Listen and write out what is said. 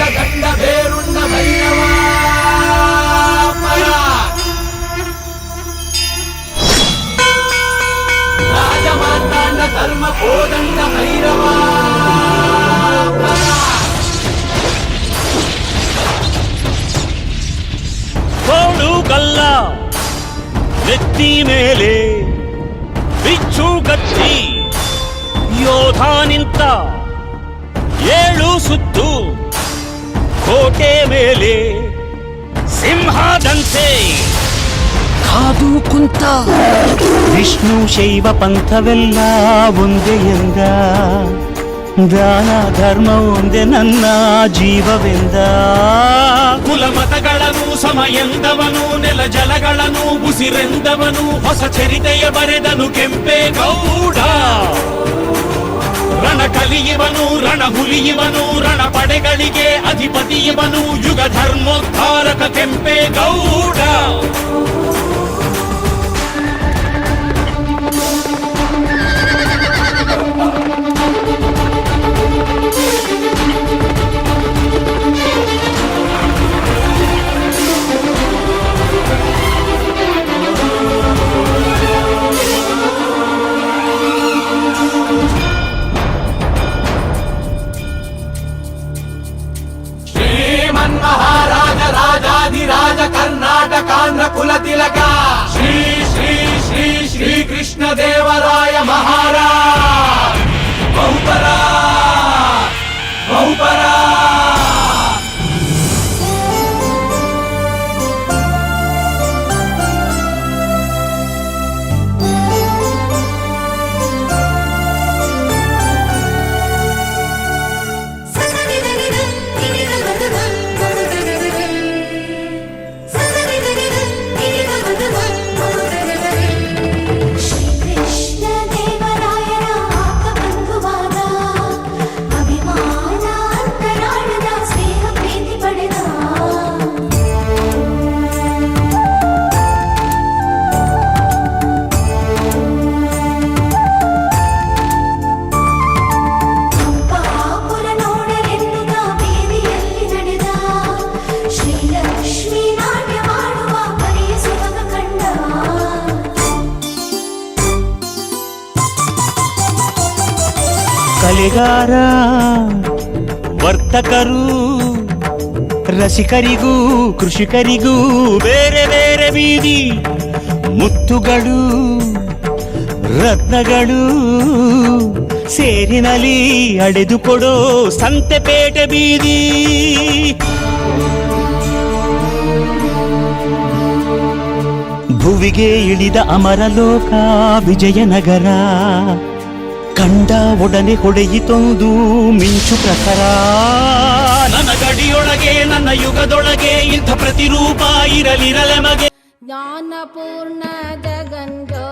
దండ పేరుండ భైరవా పరా. రాజమార్తాండ ధర్మ కోదండ భైరవా పరా. ಕೋಡು ಕಲ್ಲ ನೆತ್ತಿ ಮೇಲೆ ಬಿಚ್ಚು ಕತ್ತಿ ಯೋಧ ನಿಂತ ಏಳು ಸುತ್ತು ಕೋಟೆ ಮೇಲೆ ಸಿಂಹದಂತೆ ಕಾದು ಕುಂತ ವಿಷ್ಣು ಶೈವ ಪಂಥವೆಲ್ಲ ಒಂದೇ ಎಂದ ದಾನ ಧರ್ಮ ಒಂದೇ ನನ್ನ ಜೀವವೆಂದ ಕುಲ ಮತಗಳನ್ನು ಸಮಯಂದವನು ನೆಲ ಜಲಗಳನ್ನು ಉಸಿರೆಂದವನು ಹೊಸ ಚರಿತೆಯ ಬರೆದನು ಕೆಂಪೇ ಗೌಡ ರಣ ಕಲಿಯುವನು ರಣ ಹುಲಿಯುವನು ರಣ ಪಡೆಗಳಿಗೆ ಅಧಿಪತಿಯುವನು ಯುಗ ಧರ್ಮೋದ್ಧಾರಕ ಕೆಂಪೇ ಕಲೆಗಾರ, ವರ್ತಕರು, ರಸಿಕರಿಗೂ, ಕೃಷಿಕರಿಗೂ ಬೇರೆ ಬೇರೆ ಬೀದಿ, ಮುತ್ತುಗಳು, ರತ್ನಗಳು ಸೇರಿನಲ್ಲಿ ಅಡೆದು ಕೊಡೋ ಸಂತೆಪೇಟೆ ಬೀದಿ. ಭುವಿಗೆ ಇಳಿದ ಅಮರಲೋಕ, ವಿಜಯನಗರ ಕಂಡ ಒಡನೆ ಹೊಡೆಯಿತೊಂದು ಮಿಂಚು ಪ್ರಖರ. ನನ್ನ ಗಡಿಯೊಳಗೆ ನನ್ನ ಯುಗದೊಳಗೆ ಇಂಥ ಪ್ರತಿರೂಪ ಇರಲಿರಲೆ ಮಗೆ ಜ್ಞಾನಪೂರ್ಣ ಜಗನ್ಜೋ